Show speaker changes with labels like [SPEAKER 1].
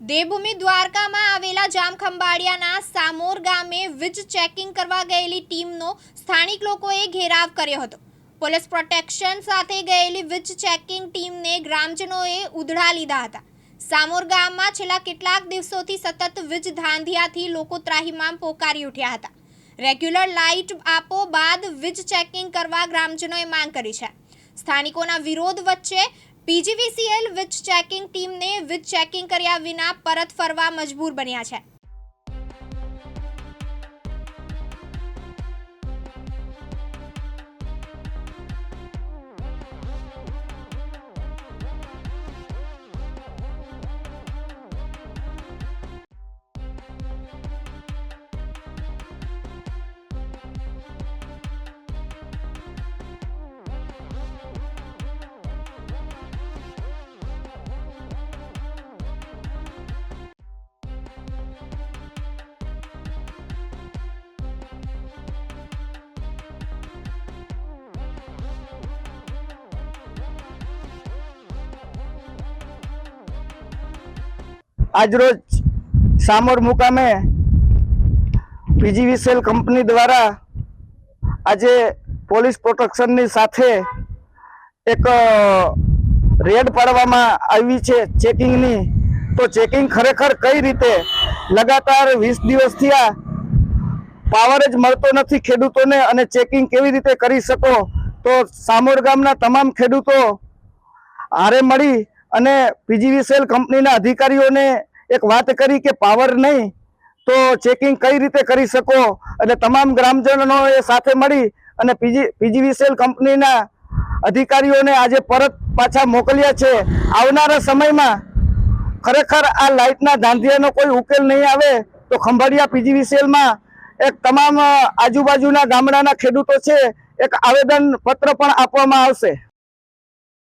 [SPEAKER 1] દેવભૂમિ દ્વારકામાં આવેલા જામખંભાળિયાના સામોર ગામે વીજ ચેકિંગ કરવા ગયેલી ટીમનો સ્થાનિક લોકોએ ઘેરાવ કર્યો હતો. પોલીસ પ્રોટેક્શન સાથે ગયેલી વીજ ચેકિંગ ટીમને ગ્રામજનોએ ઉધડા લીધા હતા. સામોર ગામમાં છેલ્લા કેટલાક દિવસોથી સતત વીજ ધાંધિયાથી લોકો ત્રાહિમામ પોકારી ઉઠ્યા હતા. રેગ્યુલર લાઇટ આપો બાદ વીજ ચેકિંગ કરવા ગ્રામજનોએ માંગ કરી છે. સ્થાનિકોના વિરોધ વચ્ચે પીજીવીસીએલ વીજ ચેકિંગ ટીમને વીજ ચેકિંગ કર્યા વિના પરત ફરવા મજબૂર બન્યા છે.
[SPEAKER 2] આજરોજ સામોર મુકામે પીજીવીસીએલ કંપની દ્વારા આજે પોલીસ પ્રોટેક્શનની સાથે એક રેડ પાડવામાં આવી છે ચેકિંગની. તો ચેકિંગ ખરેખર કઈ રીતે? લગાતાર વીસ દિવસથી આ પાવર જ મળતો નથી ખેડૂતોને અને ચેકિંગ કેવી રીતે કરી શકો? તો સામોર ગામના તમામ ખેડૂતો હારે મળી અને પીજીવીસીએલ કંપનીના અધિકારીઓને એક વાત કરી કે પાવર નહીં, તો ચેકિંગ કઈ રીતે કરી શકો? અને તમામ ગ્રામજનોએ સાથે મળી અને પીજી પીજીવીસીએલ કંપનીના અધિકારીઓને આજે પરત પાછા મોકલ્યા છે. આવનારા સમયમાં ખરેખર આ લાઇટના ધાંધિયાનો કોઈ ઉકેલ નહીં આવે તો ખંભાળિયા પીજીવીસીએલમાં એક તમામ આજુબાજુના ગામડાના ખેડૂતો છે, એક આવેદન પત્ર પણ આપવામાં આવશે.